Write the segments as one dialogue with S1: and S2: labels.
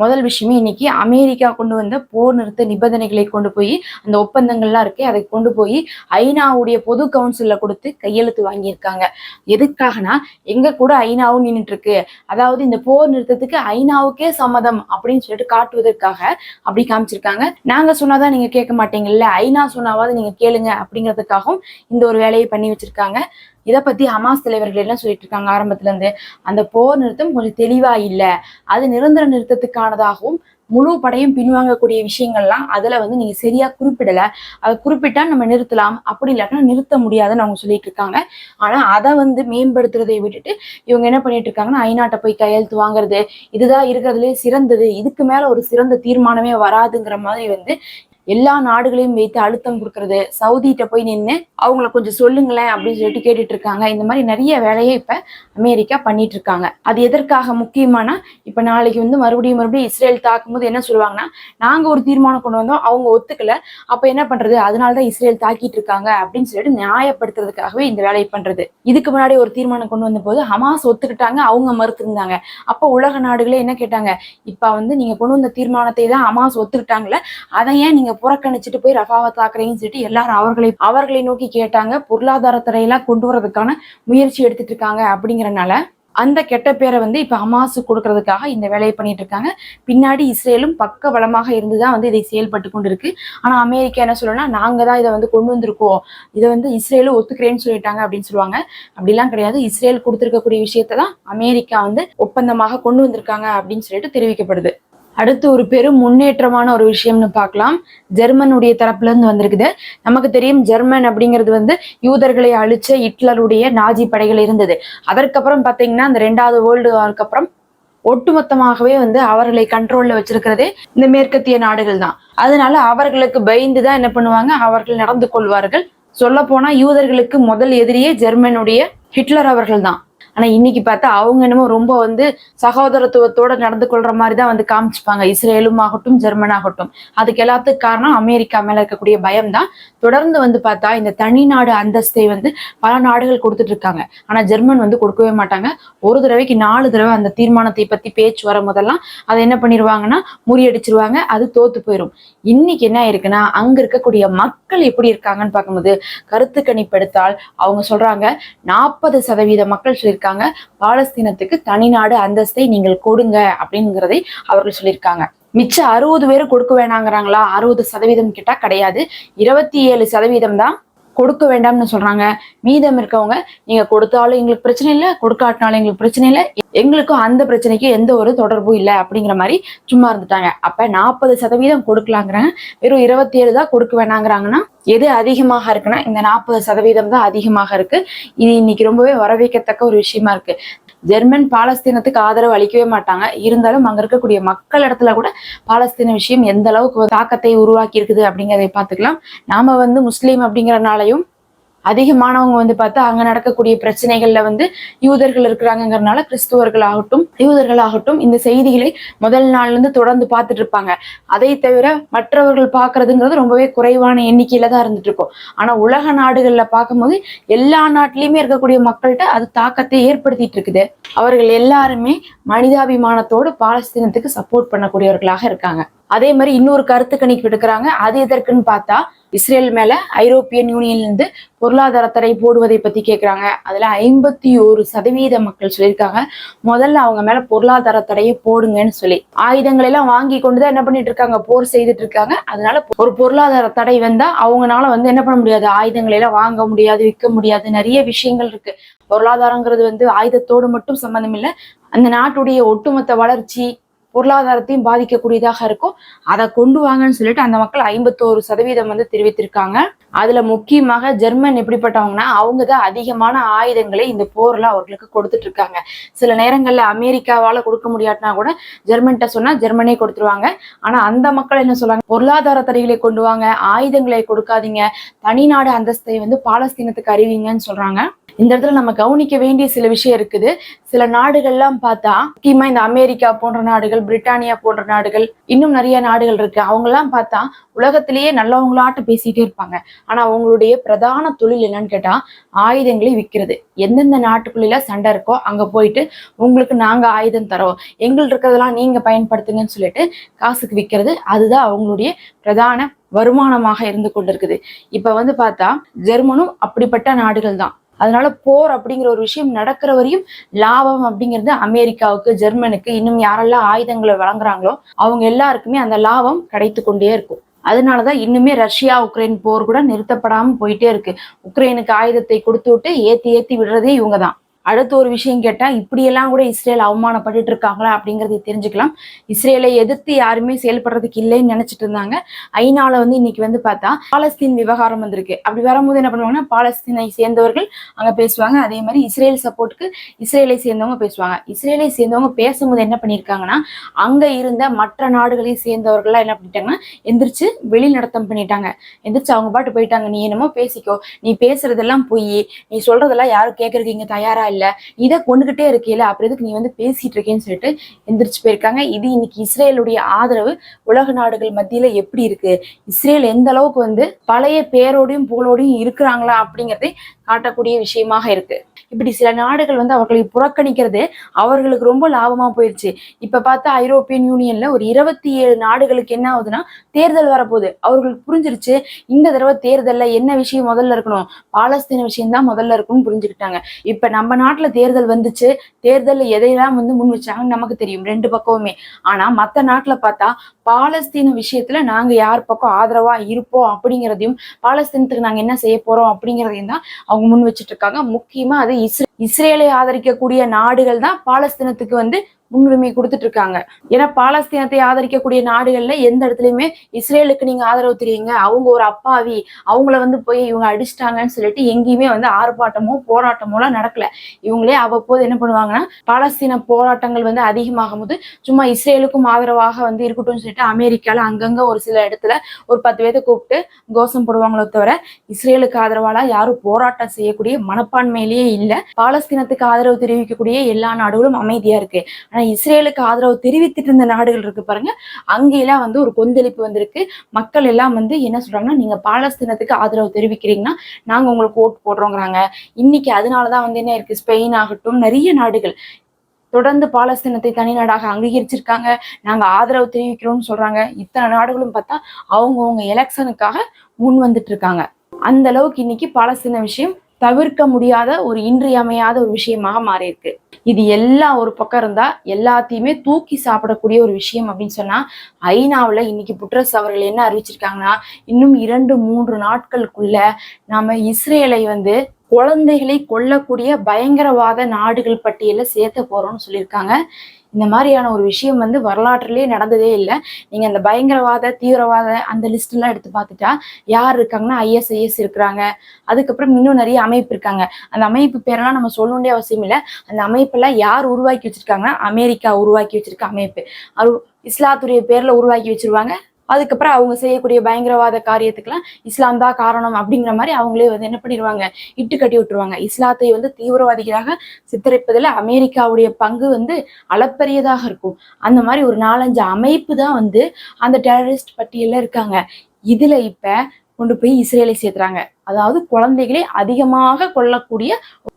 S1: முதல் விஷயமே இன்னைக்கு அமெரிக்கா கொண்டு வந்த போர் நிறுத்த நிபந்தனைகளை கொண்டு போய் அந்த ஒப்பந்தங்கள்லாம் இருக்கு அதை கொண்டு போய் ஐநாவுடைய பொது கவுன்சில கொடுத்து கையெழுத்து வாங்கியிருக்காங்க. எதுக்காகனா எங்க கூட ஐநாவும் நின்றுட்டு இருக்கு அதாவது இந்த போர் நிறுத்தத்துக்கு ஐநாவுக்கே சம்மதம் அப்படின்னு சொல்லிட்டு காட்டுவதற்காக அப்படி காமிச்சிருக்காங்க. நாங்க சொன்னாதான் நீங்க கேட்க மாட்டீங்கல்ல? ஐநா சொன்னாவது நீங்க கேளுங்க அப்படிங்கிறதுக்காகவும் இந்த ஒரு வேலையை பண்ணி வச்சிருக்காங்க. இதை பத்தி ஹமாஸ் தலைவர்கள் எல்லாம் சொல்லிட்டு இருக்காங்க ஆரம்பத்துல இருந்து அந்த போர் நிறுத்தம் கொஞ்சம் தெளிவா இல்லை. அது நிரந்தர நிறுத்தத்துக்கானதாகவும் முழு படையும் பின்வாங்கக்கூடிய விஷயங்கள்லாம் அதுல வந்து நீங்க சரியா குறிப்பிடல. அதை குறிப்பிட்டா நம்ம நிறுத்தலாம். அப்படி இல்லாட்டா நிறுத்த முடியாதுன்னு அவங்க சொல்லிட்டு இருக்காங்க ஆனா அதை வந்து மேம்படுத்துறதை விட்டுட்டு இவங்க என்ன பண்ணிட்டு இருக்காங்கன்னா ஐநாட்டை போய் கையெழுத்து வாங்குறது இதுதான் இருக்கிறதுலே சிறந்தது இதுக்கு மேல ஒரு சிறந்த தீர்மானமே வராதுங்கிற மாதிரி வந்து எல்லா நாடுகளையும் வைத்து அழுத்தம் கொடுக்கறது சவுதிகிட்ட போய் நின்று அவங்கள கொஞ்சம் சொல்லுங்களேன் அப்படின்னு சொல்லிட்டு கேட்டுட்டு இருக்காங்க. இந்த மாதிரி நிறைய வேலையை இப்ப அமெரிக்கா பண்ணிட்டு இருக்காங்க. அது எதற்காக முக்கியமானா இப்ப நாளைக்கு வந்து மறுபடியும் மறுபடியும் இஸ்ரேல் தாக்கும்போது என்ன சொல்லுவாங்கன்னா நாங்க ஒரு தீர்மானம் கொண்டு வந்தோம் அவங்க ஒத்துக்கல. அப்ப என்ன பண்றது? அதனாலதான் இஸ்ரேல் தாக்கிட்டு இருக்காங்க அப்படின்னு சொல்லிட்டு நியாயப்படுத்துறதுக்காகவே இந்த வேலையை பண்றது. இதுக்கு முன்னாடி ஒரு தீர்மானம் கொண்டு வந்த போது ஹமாஸ் ஒத்துக்கிட்டாங்க அவங்க மறுத்திருந்தாங்க. அப்ப உலக நாடுகளே என்ன கேட்டாங்க? இப்ப வந்து நீங்க கொண்டு வந்த தீர்மானத்தை தான் ஹமாஸ் ஒத்துக்கிட்டாங்கல்ல அதை ஏன் நீங்க புறக்கணிச்சுட்டு போய் ரஃபாவை தாக்குறீங்கன்னு சொல்லிட்டு எல்லாரும் அவர்களை அவர்களை நோக்கி கேட்டாங்க. பொருளாதாரத்துறையெல்லாம் கொண்டு வரதுக்கான முயற்சி எடுத்துட்டு இருக்காங்க அப்படிங்கிறனால அந்த கெட்ட பேரை வந்து இப்ப அமாசு கொடுக்கறதுக்காக இந்த வேலையை பண்ணிட்டு இருக்காங்க. பின்னாடி இஸ்ரேலும் பக்க பலமாக இருந்துதான் வந்து இதை செயல்பட்டு கொண்டு இருக்கு ஆனா அமெரிக்கா என்ன சொல்லணும்னா நாங்க தான் இதை வந்து கொண்டு வந்திருக்கோம். இதை வந்து இஸ்ரேலும் ஒத்துக்கிறேன்னு சொல்லிட்டாங்க அப்படின்னு சொல்லுவாங்க. அப்படிலாம் கிடையாது. இஸ்ரேல் கொடுத்துருக்கக்கூடிய விஷயத்தை தான் அமெரிக்கா வந்து ஒப்பந்தமாக கொண்டு வந்திருக்காங்க அப்படின்னு சொல்லிட்டு தெரிவிக்கப்படுது. அடுத்து ஒரு பெரும் முன்னேற்றமான ஒரு விஷயம்னு பார்க்கலாம். ஜெர்மனுடைய தரப்புல இருந்து வந்திருக்குது. நமக்கு தெரியும் ஜெர்மன் அப்படிங்கிறது வந்து யூதர்களை அழிச்ச ஹிட்லருடைய நாஜி படைகள் இருந்தது. அதற்கப்புறம் பார்த்தீங்கன்னா இந்த ரெண்டாவது வேர்ல்டு வார்க்கு அப்புறம் ஒட்டுமொத்தமாகவே வந்து அவர்களை கண்ட்ரோல்ல வச்சிருக்கிறதே இந்த மேற்கத்திய நாடுகள் தான். அதனால அவர்களுக்கு பயந்து தான் என்ன பண்ணுவாங்க? அவர்கள் நடந்து கொள்வார்கள். சொல்ல போனா யூதர்களுக்கு முதல் எதிரியே ஜெர்மனுடைய ஹிட்லர் அவர்கள் தான். ஆனா இன்னைக்கு பார்த்தா அவங்க என்னமோ ரொம்ப வந்து சகோதரத்துவத்தோட நடந்து கொள்ற மாதிரி தான் வந்து காமிச்சுப்பாங்க. இஸ்ரேலும் ஆகட்டும் ஜெர்மன் ஆகட்டும். அதுக்கு எல்லாத்துக்கு காரணம் அமெரிக்கா மேல இருக்கக்கூடிய பயம் தான். தொடர்ந்து வந்து பார்த்தா இந்த தனி நாடு அந்தஸ்தை வந்து பல நாடுகள் கொடுத்துட்டு இருக்காங்க. ஆனா ஜெர்மன் வந்து கொடுக்கவே மாட்டாங்க. ஒரு தடவைக்கு நாலு தடவை அந்த தீர்மானத்தை பத்தி பேச்சு வரும் போதெல்லாம் அதை என்ன பண்ணிடுவாங்கன்னா முறியடிச்சிருவாங்க. அது தோத்து போயிடும் இன்னைக்கு என்ன இருக்குன்னா அங்க இருக்கக்கூடிய மக்கள் எப்படி இருக்காங்கன்னு பார்க்கும்போது கருத்து கணிப்பெடுத்தால் அவங்க சொல்றாங்க நாற்பது சதவீத மக்கள் சொல்லியிருக்காங்க. பாலஸ்தீனத்துக்கு தனிநாடு அந்தஸ்தை நீங்கள் கொடுங்க அப்படிங்கிறதை அவர்கள் சொல்லியிருக்காங்க. மிச்சம் அறுபது பேர் கொடுக்க வேணாங்கிறாங்களா? அறுபது சதவீதம் கிட்டா கிடையாது. இருபத்தி ஏழு சதவீதம் தான் கொடுக்க வேண்டாம்னு சொல்றாங்க. மீதம் இருக்கவங்க நீங்க கொடுத்தாலும் எங்களுக்கு பிரச்சனை இல்லை கொடுக்காட்டினாலும் எங்களுக்கு பிரச்சனை இல்லை. எங்களுக்கும் அந்த பிரச்சனைக்கும் எந்த ஒரு தொடர்பும் இல்லை அப்படிங்கிற மாதிரி சும்மா இருந்துட்டாங்க. அப்ப நாற்பது சதவீதம் கொடுக்கலாங்கிறாங்க வெறும் இருபத்தி ஏழு தான் கொடுக்க வேணாங்கிறாங்கன்னா எது அதிகமாக இருக்குன்னா இந்த நாற்பது சதவீதம் தான் அதிகமாக இருக்கு. இது இன்னைக்கு ரொம்பவே வரவேற்கத்தக்க ஒரு விஷயமா இருக்கு. ஜெர்மன் பாலஸ்தீனத்துக்கு ஆதரவு அளிக்கவே மாட்டாங்க. இருந்தாலும் அங்க இருக்கக்கூடிய மக்கள் இடத்துல கூட பாலஸ்தீன விஷயம் எந்த அளவுக்கு தாக்கத்தை உருவாக்கி இருக்குது அப்படிங்கிறதை பார்த்துக்கலாம். நாம வந்து முஸ்லீம் அப்படிங்கறனாலையும் அதிகமானவங்க வந்து பார்த்தா அங்க நடக்கக்கூடிய பிரச்சனைகள்ல வந்து யூதர்கள் இருக்கிறாங்கங்கிறனால கிறிஸ்துவர்கள் ஆகட்டும் யூதர்கள் ஆகட்டும் இந்த செய்திகளை முதல் நாள்ல இருந்து தொடர்ந்து பார்த்துட்டு இருப்பாங்க. அதை தவிர மற்றவர்கள் பார்க்கறதுங்கிறது ரொம்பவே குறைவான எண்ணிக்கையில தான் இருந்துட்டு இருக்கும். ஆனா உலக நாடுகள்ல பார்க்கும்போது எல்லா நாட்டிலயுமே இருக்கக்கூடிய மக்கள்கிட்ட அது தாக்கத்தை ஏற்படுத்திட்டு இருக்குது. அவர்கள் எல்லாருமே மனிதாபிமானத்தோடு பாலஸ்தீனத்துக்கு சப்போர்ட் பண்ணக்கூடியவர்களாக இருக்காங்க. அதே மாதிரி இன்னொரு கருத்து கணிப்பு எடுக்கிறாங்க. அது எதற்குன்னு பார்த்தா இஸ்ரேல் மேல ஐரோப்பியன் யூனியன்ல இருந்து பொருளாதார தடை போடுவதை பத்தி கேட்குறாங்க அதுல ஐம்பத்தி ஒரு சதவீத மக்கள் சொல்லியிருக்காங்க. முதல்ல அவங்க மேல பொருளாதார தடையை போடுங்கன்னு சொல்லி. ஆயுதங்களை எல்லாம் வாங்கி கொண்டுதான் என்ன பண்ணிட்டு இருக்காங்க? போர் செய்துட்டு இருக்காங்க. அதனால ஒரு பொருளாதார தடை வந்தா அவங்கனால வந்து என்ன பண்ண முடியாது? ஆயுதங்களை எல்லாம் வாங்க முடியாது விற்க முடியாது. நிறைய விஷயங்கள் இருக்கு. பொருளாதாரங்கிறது வந்து ஆயுதத்தோடு மட்டும் சம்பந்தம் இல்லை. அந்த நாட்டுடைய ஒட்டுமொத்த வளர்ச்சி பொருளாதாரத்தையும் பாதிக்கக்கூடியதாக இருக்கும். அதை கொண்டு வாங்கன்னு சொல்லிட்டு அந்த மக்கள் ஐம்பத்தோரு சதவீதம் வந்து தெரிவித்திருக்காங்க. அதுல முக்கியமாக ஜெர்மன் எப்படிப்பட்டவங்கன்னா அவங்க தான் அதிகமான ஆயுதங்களை இந்த போர்ல அவர்களுக்கு கொடுத்துட்டு இருக்காங்க சில நேரங்கள்ல அமெரிக்காவால கொடுக்க முடியாட்டினா கூட ஜெர்மன்கிட்ட சொன்னா ஜெர்மனே கொடுத்துருவாங்க. ஆனா அந்த மக்கள் என்ன சொல்றாங்க? பொருளாதார தடைகளை கொண்டு வாங்க ஆயுதங்களை கொடுக்காதீங்க தனிநாடு அந்தஸ்தை வந்து பாலஸ்தீனத்துக்கு அறிவிங்கன்னு சொல்றாங்க. இந்த இடத்துல நம்ம கவனிக்க வேண்டிய சில விஷயம் இருக்குது. சில நாடுகள்லாம் பார்த்தா முக்கியமா இந்த அமெரிக்கா போன்ற நாடுகள் பிரிட்டானியா போன்ற நாடுகள் இன்னும் நிறைய நாடுகள் இருக்கு. அவங்கெல்லாம் பார்த்தா உலகத்திலேயே நல்லவங்களாட்ட பேசிட்டே இருப்பாங்க. ஆனா அவங்களுடைய பிரதான தொழில் என்னன்னு கேட்டா ஆயுதங்களை விற்கிறது எந்தெந்த நாட்டுக்குள்ள சண்டை இருக்கோ அங்க போயிட்டு உங்களுக்கு நாங்க ஆயுதம் தரோம். எங்கள்ட்ட இருக்கிறதெல்லாம் நீங்க பயன்படுத்துங்கன்னு சொல்லிட்டு காசுக்கு விற்கிறது அதுதான் அவங்களுடைய பிரதான வருமானமாக இருந்து கொண்டிருக்குது. இப்ப வந்து பார்த்தா ஜெர்மனும் அப்படிப்பட்ட நாடுகள் தான். அதனால போர் அப்படிங்கிற ஒரு விஷயம் நடக்கிற வரையும் லாபம் அப்படிங்கிறது அமெரிக்காவுக்கு ஜெர்மனுக்கு இன்னும் யாரெல்லாம் ஆயுதங்களை வழங்குறாங்களோ அவங்க எல்லாருக்குமே அந்த லாபம் கிடைத்து கொண்டே இருக்கும். அதனாலதான் இன்னுமே ரஷ்யா உக்ரைன் போர் கூட நிறுத்தப்படாம போயிட்டே இருக்கு. உக்ரைனுக்கு ஆயுதத்தை கொடுத்து விட்டு ஏத்தி ஏத்தி விடுறதே இவங்க தான் அடுத்த ஒரு விஷயம் கேட்டால் இப்படியெல்லாம் கூட இஸ்ரேல் அவமானப்பட்டுட்டு இருக்காங்களா அப்படிங்கறதை தெரிஞ்சுக்கலாம். இஸ்ரேலை எதிர்த்து யாருமே செயல்படுறதுக்கு இல்லைன்னு நினைச்சிட்டு இருந்தாங்க. ஐநாவில் வந்து இன்னைக்கு வந்து பார்த்தா பாலஸ்தீன் விவகாரம் வந்திருக்கு. அப்படி வரும்போது என்ன பண்ணுவாங்கன்னா பாலஸ்தீனை சேர்ந்தவர்கள் அங்கே பேசுவாங்க. அதே மாதிரி இஸ்ரேல் சப்போர்ட்டுக்கு இஸ்ரேலை சேர்ந்தவங்க பேசுவாங்க. இஸ்ரேலை சேர்ந்தவங்க பேசும்போது என்ன பண்ணியிருக்காங்கன்னா அங்கே இருந்த மற்ற நாடுகளை சேர்ந்தவர்கள்லாம் என்ன பண்ணிட்டாங்கன்னா எந்திரிச்சு வெளிநடத்தம் பண்ணிட்டாங்க. எந்திரிச்சு அவங்க பாட்டு போயிட்டாங்க. நீ என்னமோ பேசிக்கோ. நீ பேசுறதெல்லாம் பொய். நீ சொல்றதெல்லாம் யாரும் கேட்கறதுக்கு இங்கே தயாரா இல்லை. இதை கொண்டுகிட்டே இருக்கையில அப்புறம் எதுக்கு நீ வந்து பேசிட்டு இருக்கேன்னு சொல்லிட்டு எந்திரிச்சு போயிருக்காங்க. இது இன்னைக்கு இஸ்ரேலுடைய ஆதரவு. உலக நாடுகள் மத்தியில எப்படி இருக்கு? இஸ்ரேல் எந்த அளவுக்கு வந்து பழைய பேரோடையும் புகழோடையும் இருக்கிறாங்களா அப்படிங்கறதை காட்டக்கூடிய விஷயமாக இருக்கு. இப்படி சில நாடுகள் வந்து அவர்களை புறக்கணிக்கிறது அவர்களுக்கு ரொம்ப லாபமா போயிடுச்சு இப்ப பார்த்தா ஐரோப்பியன் யூனியன்ல ஒரு இருபத்தி ஏழு நாடுகளுக்கு என்ன ஆகுதுன்னா தேர்தல் வரப்போகுது. அவர்களுக்கு புரிஞ்சிருச்சு இந்த தடவை தேர்தல்ல என்ன விஷயம் முதல்ல இருக்கணும்? பாலஸ்தீன விஷயம் தான் முதல்ல இருக்கும்னு புரிஞ்சுக்கிட்டாங்க. இப்ப நம்ம நாட்டுல தேர்தல் வந்துச்சு. தேர்தல்ல எதையெல்லாம் வந்து முன் வச்சாங்கன்னு நமக்கு தெரியும் ரெண்டு பக்கமுமே. ஆனா மத்த நாட்டுல பார்த்தா பாலஸ்தீன விஷயத்துல நாங்க யார் பக்கம் ஆதரவா இருப்போம் அப்படிங்கிறதையும் பாலஸ்தீனத்துக்கு நாங்க என்ன செய்ய போறோம் அப்படிங்கிறதையும் தான் அவங்க முன் வச்சுட்டு இருக்காங்க. முக்கியமா அது இஸ்ரே இஸ்ரேலை ஆதரிக்கக்கூடிய நாடுகள் தான் பாலஸ்தீனத்துக்கு வந்து முன்னுரிமை கொடுத்துட்டு இருக்காங்க ஏன்னா பாலஸ்தீனத்தை ஆதரிக்கக்கூடிய நாடுகள்ல எந்த இடத்துலயுமே இஸ்ரேலுக்கு நீங்க ஆதரவு தெரியுங்க அவங்க ஒரு அப்பாவி. அவங்கள வந்து போய் இவங்க அடிச்சிட்டாங்கன்னு சொல்லிட்டு எங்கேயுமே வந்து ஆர்ப்பாட்டமோ போராட்டமோ எல்லாம் நடக்கல. இவங்களே அவ்வப்போது என்ன பண்ணுவாங்கன்னா பாலஸ்தீன போராட்டங்கள் வந்து அதிகமாகும் போது சும்மா இஸ்ரேலுக்கும் ஆதரவாக வந்து இருக்கட்டும்னு சொல்லிட்டு அமெரிக்கால அங்கங்க ஒரு சில இடத்துல ஒரு பத்து பேர்த்த கூப்பிட்டு கோஷம் போடுவாங்களோ தவிர இஸ்ரேலுக்கு ஆதரவாலாம் யாரும் போராட்டம் செய்யக்கூடிய மனப்பான்மையிலேயே இல்லை. பாலஸ்தீனத்துக்கு ஆதரவு தெரிவிக்கக்கூடிய எல்லா நாடுகளும் அமைதியா இருக்கு. ஆனா இஸ்ரேலுக்கு ஆதரவு தெரிவித்துட்டு இருந்த நாடுகள் இருக்கு பாருங்க. அங்கெல்லாம் வந்து ஒரு கொந்தளிப்பு வந்திருக்கு. மக்கள் எல்லாம் வந்து என்ன சொல்றாங்கன்னா நீங்க பாலஸ்தீனத்துக்கு ஆதரவு தெரிவிக்கிறீங்கன்னா நாங்க உங்களுக்கு ஓட்டு போடுறோங்கிறாங்க. இன்னைக்கு அதனாலதான் வந்து என்ன இருக்கு? ஸ்பெயின் ஆகட்டும் நிறைய நாடுகள் தொடர்ந்து பாலஸ்தீனத்தை தனி நாடாக அங்கீகரிச்சிருக்காங்க. நாங்க ஆதரவு தெரிவிக்கிறோம்னு சொல்றாங்க. இத்தனை நாடுகளும் பார்த்தா அவங்கவுங்க எலெக்ஷனுக்காக முன் வந்துட்டு இருக்காங்க. அந்த அளவுக்கு இன்னைக்கு பாலஸ்தீன விஷயம் தவிர்க்க முடியாத ஒரு இன்றியமையாத ஒரு விஷயமாக மாறி இருக்கு இது எல்லா ஒரு பக்கம் இருந்தா எல்லாத்தையுமே தூக்கி சாப்பிடக்கூடிய ஒரு விஷயம் அப்படின்னு சொன்னா ஐநாவுல இன்னைக்கு புட்ரஸ் அவர்கள் என்ன அறிவிச்சிருக்காங்கன்னா இன்னும் இரண்டு மூன்று நாட்களுக்குள்ள நாம இஸ்ரேலை வந்து குழந்தைகளை கொல்லக்கூடிய பயங்கரவாத நாடுகள் பட்டியலில் சேர்க்க போறோம்னு சொல்லியிருக்காங்க. இந்த மாதிரியான ஒரு விஷயம் வந்து வரலாற்றுலேயே நடந்ததே இல்லை. நீங்கள் அந்த பயங்கரவாத தீவிரவாத அந்த லிஸ்ட்லாம் எடுத்து பார்த்துட்டா யார் இருக்காங்கன்னா ஐஎஸ்ஐஎஸ் இருக்கிறாங்க. அதுக்கப்புறம் இன்னும் நிறைய அமைப்பு இருக்காங்க. அந்த அமைப்பு பேரெல்லாம் நம்ம சொல்ல வேண்டிய அவசியம் இல்லை. அந்த அமைப்பெல்லாம் யார் உருவாக்கி வச்சிருக்காங்கன்னா அமெரிக்கா உருவாக்கி வச்சிருக்க அமைப்பு. அது இஸ்லாத்துடைய பேரில் உருவாக்கி வச்சிருவாங்க. அதுக்கப்புறம் அவங்க செய்யக்கூடிய பயங்கரவாத காரியத்துக்கெல்லாம் இஸ்லாம் தான் காரணம் அப்படிங்கிற மாதிரி அவங்களே வந்து என்ன பண்ணிடுவாங்க? இட்டு கட்டி விட்டுருவாங்க. இஸ்லாத்தை வந்து தீவிரவாதிகளாக சித்தரிப்பதில் அமெரிக்காவுடைய பங்கு வந்து அளப்பரியதாக இருக்கும். அந்த மாதிரி ஒரு நாலஞ்சு அமைப்பு தான் வந்து அந்த டெரரிஸ்ட் பட்டியலில் இருக்காங்க. இதில் இப்போ கொண்டு போய் இஸ்ரேலை சேர்த்துறாங்க. அதாவது குழந்தைகளை அதிகமாக கொல்லக்கூடிய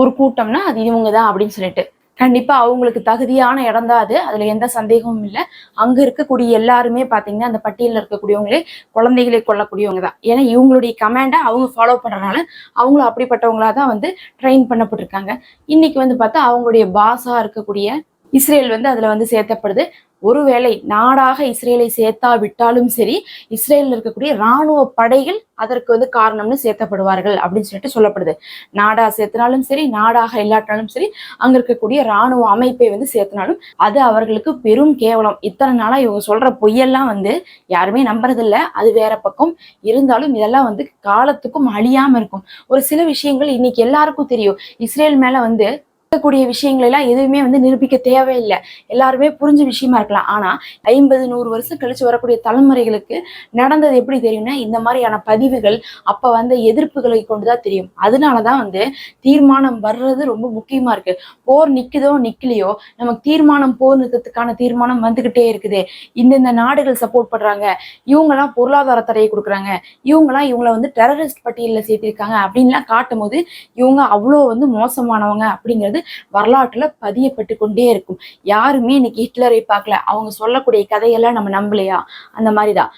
S1: ஒரு கூட்டம்னா அது இவங்க தான் அப்படின்னு சொல்லிட்டு. கண்டிப்பா அவங்களுக்கு தகுதியான இடம் தான் அது. அதுல எந்த சந்தேகமும் இல்லை. அங்க இருக்கக்கூடிய எல்லாருமே பாத்தீங்கன்னா அந்த பட்டியலில் இருக்கக்கூடியவங்களே குழந்தைகளை கொல்லக்கூடியவங்க தான். ஏன்னா இவங்களுடைய கமாண்டை அவங்க ஃபாலோ பண்றதுனால அவங்களும் அப்படிப்பட்டவங்களா தான் வந்து ட்ரெயின் பண்ணப்பட்டிருக்காங்க. இன்னைக்கு வந்து பார்த்தா அவங்களுடைய பாஸா இருக்கக்கூடிய இஸ்ரேல் வந்து அதுல வந்து சேர்த்தப்படுது. ஒருவேளை நாடாக இஸ்ரேலை சேர்த்தா விட்டாலும் சரி இஸ்ரேலில் இருக்கக்கூடிய இராணுவ படைகள் அதற்கு வந்து காரணம்னு சேர்த்தப்படுவார்கள் அப்படின்னு சொல்லிட்டு சொல்லப்படுது. நாடா சேர்த்தினாலும் சரி நாடாக இல்லாட்டாலும் சரி அங்க இருக்கக்கூடிய இராணுவ அமைப்பை வந்து சேர்த்தினாலும் அது அவர்களுக்கு பெரும் கேவலம். இத்தனை நாளா இவங்க சொல்ற பொய்யெல்லாம் வந்து யாருமே நம்புறதில்ல. அது வேற பக்கம். இருந்தாலும் இதெல்லாம் வந்து காலத்துக்கும் அழியாம இருக்கும். ஒரு சில விஷயங்கள் இன்னைக்கு எல்லாருக்கும் தெரியும். இஸ்ரேல் மேல வந்து இருக்கக்கூடிய விஷயங்கள் எல்லாம் எதுவுமே வந்து நிரூபிக்க தேவையில்லை. எல்லாருமே புரிஞ்ச விஷயமா இருக்கலாம். ஆனா ஐம்பது நூறு வருஷம் கழிச்சு வரக்கூடிய தலைமுறைகளுக்கு நடந்தது எப்படி தெரியும்னா இந்த மாதிரியான பதிவுகள் அப்ப வந்த எதிர்ப்புகளை கொண்டுதான் தெரியும். அதனாலதான் வந்து தீர்மானம் வர்றது ரொம்ப முக்கியமா இருக்கு. போர் நிக்குதோ நிக்கலையோ நமக்கு தீர்மானம் போர் நிறுத்தத்துக்கான தீர்மானம் வந்துகிட்டே இருக்குது. இந்தந்த நாடுகள் சப்போர்ட் பண்றாங்க. இவங்கெல்லாம் பொருளாதார தடையை கொடுக்குறாங்க. இவங்கெல்லாம் இவங்கள வந்து டெரரிஸ்ட் பட்டியலில் சேர்த்திருக்காங்க. அப்படின்லாம் காட்டும் போது இவங்க அவ்வளோ வந்து மோசமானவங்க அப்படிங்கிறது வரலாற்றுல பதியப்பட்டு கொண்டே இருக்கும். யாருமே இன்னைக்கு ஹிட்லரை பார்க்கல. அவங்க சொல்லக்கூடிய கதையெல்லாம் நம்ம நம்பலையா? அந்த மாதிரிதான்.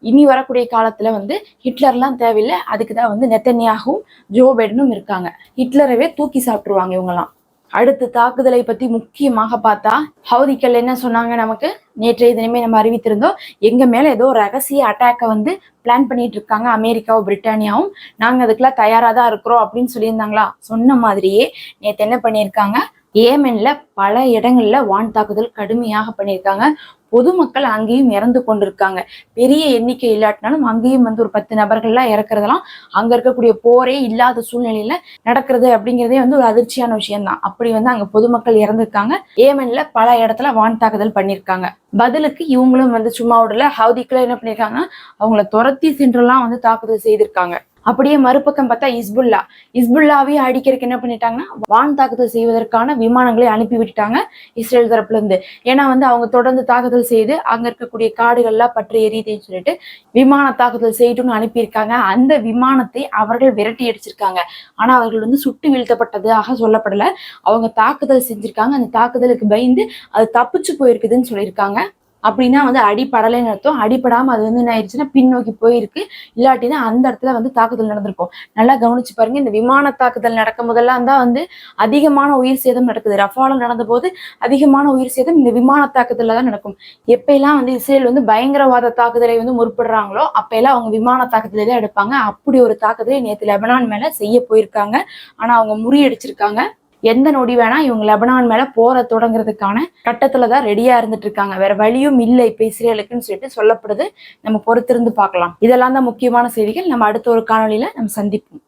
S1: இனி வரக்கூடிய காலத்துல வந்து ஹிட்லர்லாம் தேவையில்லை. அதுக்கு தான் வந்து நெத்தன்யாகவும் ஜோ பைடனும் இருக்காங்க. ஹிட்லரவே தூக்கி சாப்பிட்ருவாங்க இவங்கெல்லாம். அடுத்து தாக்குதலை பத்தி முக்கியமாக பார்த்தா ஹவுதிக்கள் என்ன சொன்னாங்க நமக்கு? நேற்றைய தினமே நம்ம அறிவித்திருந்தோம். எங்க மேல ஏதோ ரகசிய அட்டாக்கை வந்து பிளான் பண்ணிட்டு இருக்காங்க அமெரிக்காவும் பிரிட்டானியாவும். நாங்க அதுக்கெல்லாம் தயாரா தான் இருக்கிறோம் அப்படின்னு சொல்லியிருந்தாங்களா? சொன்ன மாதிரியே நேற்று என்ன பண்ணியிருக்காங்க? ஏமன்ல பல இடங்கள்ல வான் தாக்குதல் கடுமையாக பண்ணியிருக்காங்க. பொதுமக்கள் அங்கேயும் இறந்து கொண்டிருக்காங்க. பெரிய எண்ணிக்கை இல்லாட்டினாலும் அங்கேயும் வந்து ஒரு பத்து நபர்கள்லாம் இறக்குறதெல்லாம் அங்க இருக்கக்கூடிய போரே இல்லாத சூழ்நிலையில நடக்கிறது அப்படிங்கிறதே வந்து ஒரு அதிர்ச்சியான விஷயம்தான். அப்படி வந்து அங்க பொதுமக்கள் இறந்துருக்காங்க. ஏமன்ல பல இடத்துல வான் தாக்குதல் பண்ணியிருக்காங்க. பதிலுக்கு இவங்களும் வந்து சும்மா விடல. ஹவுதிக்குள்ள என்ன பண்ணியிருக்காங்க? அவங்கள துரத்தி சென்றெல்லாம் வந்து தாக்குதல் செய்திருக்காங்க. அப்படியே மறுபக்கம் பார்த்தா இஸ்புல்லா இஸ்புல்லாவே அடிக்கிறதுக்கு என்ன பண்ணிட்டாங்கன்னா வான் தாக்குதல் செய்வதற்கான விமானங்களை அனுப்பி விட்டுட்டாங்க இஸ்ரேல் தரப்புல இருந்து ஏன்னா வந்து அவங்க தொடர்ந்து தாக்குதல் செய்து அங்க இருக்கக்கூடிய காடுகள்லாம் பற்றி எரியுதுன்னு சொல்லிட்டு விமான தாக்குதல் செய்யட்டும்னு அனுப்பியிருக்காங்க. அந்த விமானத்தை அவர்கள் விரட்டி அடிச்சிருக்காங்க. ஆனா அவர்கள் வந்து சுட்டு வீழ்த்தப்பட்டதாக சொல்லப்படல. அவங்க தாக்குதல் செஞ்சிருக்காங்க. அந்த தாக்குதலுக்கு பயந்து அது தப்பிச்சு போயிருக்குதுன்னு சொல்லியிருக்காங்க. அப்படின்னா வந்து அடிப்படலைன்னு அர்த்தம். அடிப்படாம அது வந்து என்ன ஆயிடுச்சுன்னா பின்னோக்கி போயிருக்கு. இல்லாட்டினா அந்த இடத்துல வந்து தாக்குதல் நடந்திருக்கும். நல்லா கவனிச்சு பாருங்க இந்த விமான தாக்குதல் நடக்கும் போதெல்லாம் தான் வந்து அதிகமான உயிர் சேதம் நடக்குது. ரஃபால நடந்த போது அதிகமான உயிர் சேதம் இந்த விமான தாக்குதலில் தான் நடக்கும். எப்பெல்லாம் வந்து இஸ்ரேல் வந்து பயங்கரவாத தாக்குதலை வந்து முற்படுறாங்களோ அப்பெல்லாம் அவங்க விமான தாக்குதலை தான் எடுப்பாங்க. அப்படி ஒரு தாக்குதலை நேற்று லெபனான் மேல செய்ய போயிருக்காங்க. ஆனா அவங்க முறியடிச்சிருக்காங்க. எந்த நொடி வேணா இவங்க லெபனான் மேல போற தொடங்குறதுக்கான கட்டத்துல தான் ரெடியா இருந்துட்டு இருக்காங்க. வேற வழியும் இல்லை. இப்ப இஸ்ரேலுக்குன்னு சொல்லிட்டு சொல்லப்படுது. நம்ம பொறுத்திருந்து பார்க்கலாம். இதெல்லாம் தான் முக்கியமான செய்திகள். நம்ம அடுத்த ஒரு காணொலியில நம்ம சந்திப்போம்.